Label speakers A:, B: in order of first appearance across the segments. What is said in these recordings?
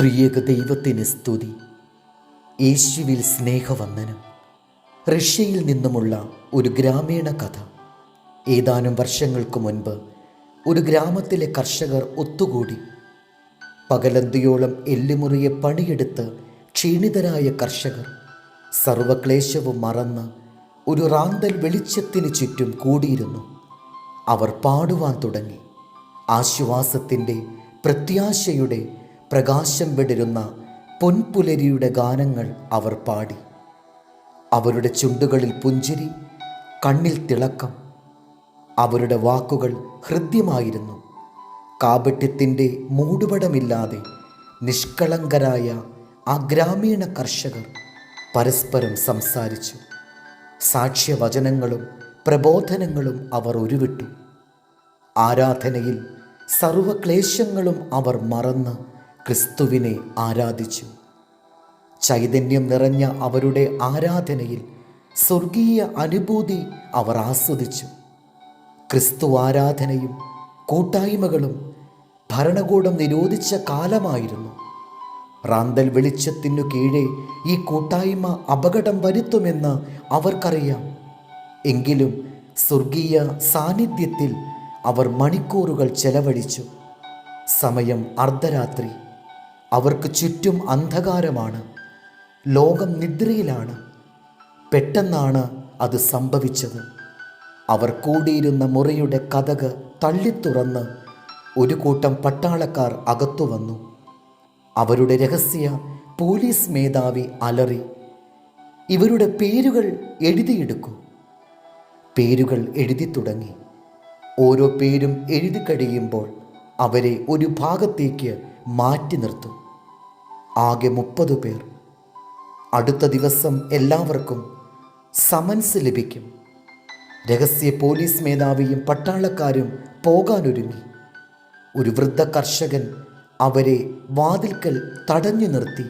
A: ത്രിയേക ദൈവത്തിന് സ്തുതി. യേശുവിൽ സ്നേഹവന്ദനം. റഷ്യയിൽ നിന്നുമുള്ള ഒരു ഗ്രാമീണ കഥ. ഏതാനും വർഷങ്ങൾക്ക് മുൻപ് ഒരു ഗ്രാമത്തിലെ കർഷകർ ഒത്തുകൂടി. പകലന്തിയോളം എല്ലുമുറിയെ പണിയെടുത്ത് ക്ഷീണിതരായ കർഷകർ സർവക്ലേശവും മറന്ന് ഒരു റാന്തൽ വെളിച്ചത്തിന് ചുറ്റും കൂടിയിരുന്നു. അവർ പാടുവാൻ തുടങ്ങി. ആശ്വാസത്തിന്റെ പ്രത്യാശയുടെ പ്രകാശം വിടരുന്ന പൊൻപുലരിയുടെ ഗാനങ്ങൾ അവർ പാടി. അവരുടെ ചുണ്ടുകളിൽ പുഞ്ചിരി കണ്ണിൽ തിളക്കം. അവരുടെ വാക്കുകൾ ഹൃദ്യമായിരുന്നു. കാപട്യത്തിന്റെ മൂടുപടമില്ലാതെ നിഷ്കളങ്കരായ ആ ഗ്രാമീണ കർഷകർ പരസ്പരം സംസാരിച്ചു. സാക്ഷ്യവചനങ്ങളും പ്രബോധനങ്ങളും അവർ ഉരുവിട്ടു. ആരാധനയിൽ സർവക്ലേശങ്ങളും അവർ മറന്ന് ക്രിസ്തുവിനെ ആരാധിച്ചു. ചൈതന്യം നിറഞ്ഞ അവരുടെ ആരാധനയിൽ സ്വർഗീയ അനുഭൂതി അവർ ആസ്വദിച്ചു. ക്രിസ്തു ആരാധനയും കൂട്ടായ്മകളും ഭരണകൂടം നിരോധിച്ച കാലമായിരുന്നു. റാന്തൽ വെളിച്ചത്തിനു കീഴെ ഈ കൂട്ടായ്മ അപകടം വരുത്തുമെന്ന് അവർക്കറിയാം. എങ്കിലും സ്വർഗീയ സാന്നിധ്യത്തിൽ അവർ മണിക്കൂറുകൾ ചെലവഴിച്ചു. സമയം അർദ്ധരാത്രി. അവർക്ക് ചുറ്റും അന്ധകാരമാണ് ലോകം നിദ്രയിലാണ്. പെട്ടെന്നാണ് അത് സംഭവിച്ചത്. അവർ കൂടിയിരുന്ന മുറിയുടെ കഥക് തള്ളിത്തുറന്ന് ഒരു കൂട്ടം പട്ടാളക്കാർ അകത്തു വന്നു. അവരുടെ രഹസ്യ പോലീസ് മേധാവി അലറി ഇവരുടെ പേരുകൾ എഴുതിയെടുക്കൂ. പേരുകൾ എഴുതി തുടങ്ങി. ഓരോ പേരും എഴുതി കഴിയുമ്പോൾ അവരെ ഒരു ഭാഗത്തേക്ക് മാറ്റി നിർത്തും. ആകെ മുപ്പത് പേർ. അടുത്ത ദിവസം എല്ലാവർക്കും സമൻസ് ലഭിക്കും. രഹസ്യ പോലീസ് മേധാവിയും പട്ടാളക്കാരും പോകാനൊരുങ്ങി. ഒരു വൃദ്ധ കർഷകൻ അവരെ വാതിൽക്കൽ തടഞ്ഞു നിർത്തി.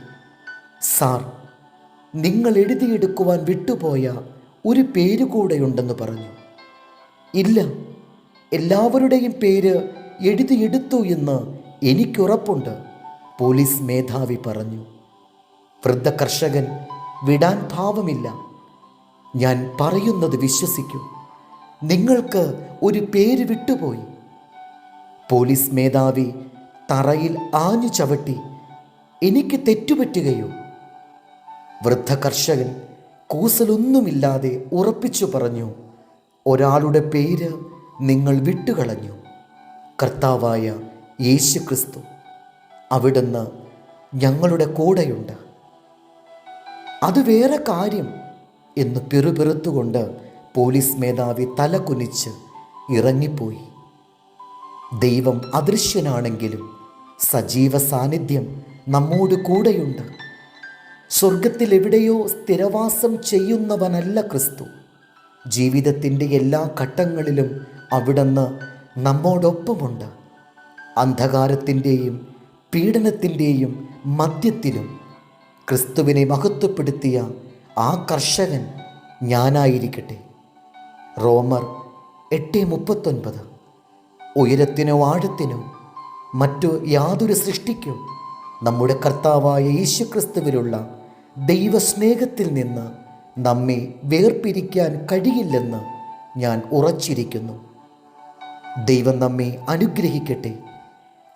A: സാർ നിങ്ങൾ എഴുതിയെടുക്കുവാൻ വിട്ടുപോയ ഒരു പേര് കൂടെയുണ്ടെന്ന് പറഞ്ഞു. ഇല്ല എല്ലാവരുടെയും പേര് എഴുതിയെടുത്തു എന്ന് എനിക്കുറപ്പുണ്ട്. പോലീസ് മേധാവി പറഞ്ഞു വൃദ്ധ കർഷകൻ വിടാൻ ഭാവമില്ല. ഞാൻ പറയുന്നത് വിശ്വസിക്കൂ. നിങ്ങൾക്ക് ഒരു പേര് വിട്ടുപോയി. പോലീസ് മേധാവി തറയിൽ ആഞ്ഞു ചവിട്ടി എനിക്ക് തെറ്റുപറ്റുകയോ? വൃദ്ധ കർഷകൻ കൂസലൊന്നുമില്ലാതെ ഉറപ്പിച്ചു പറഞ്ഞു ഒരാളുടെ പേര് നിങ്ങൾ വിട്ടുകളഞ്ഞു. കർത്താവായ യേശു ക്രിസ്തു അവിടുന്ന് ഞങ്ങളുടെ കൂടെയുണ്ട്. അത് വേറെ കാര്യം എന്ന് പിറുപിറുത്തുകൊണ്ട് പോലീസ് മേധാവി തലകുനിച്ച് ഇറങ്ങിപ്പോയി. ദൈവം അദൃശ്യനാണെങ്കിലും സജീവ സാന്നിധ്യം നമ്മോട് കൂടെയുണ്ട്. സ്വർഗത്തിൽ എവിടെയോ സ്ഥിരവാസം ചെയ്യുന്നവനല്ല ക്രിസ്തു. ജീവിതത്തിന്റെ എല്ലാ ഘട്ടങ്ങളിലും അവിടുന്ന് നമ്മോടൊപ്പമുണ്ട്. അന്ധകാരത്തിന്റെയും പീഡനത്തിന്റെയും മദ്യത്തിലും ക്രിസ്തുവിനെ മഹത്വപ്പെടുത്തിയ ആ കർഷകൻ ഞാനായിരിക്കട്ടെ. റോമർ എട്ട് മുപ്പത്തൊൻപത്. ഉയരത്തിനോ ആഴത്തിനോ മറ്റു യാതൊരു സൃഷ്ടിക്കോ നമ്മുടെ കർത്താവായ യേശുക്രിസ്തുവിലുള്ള ദൈവസ്നേഹത്തിൽ നിന്ന് നമ്മെ വേർപിരിക്കാൻ കഴിയില്ലെന്ന് ഞാൻ ഉറച്ചിരിക്കുന്നു. ദൈവം നമ്മെ അനുഗ്രഹിക്കട്ടെ.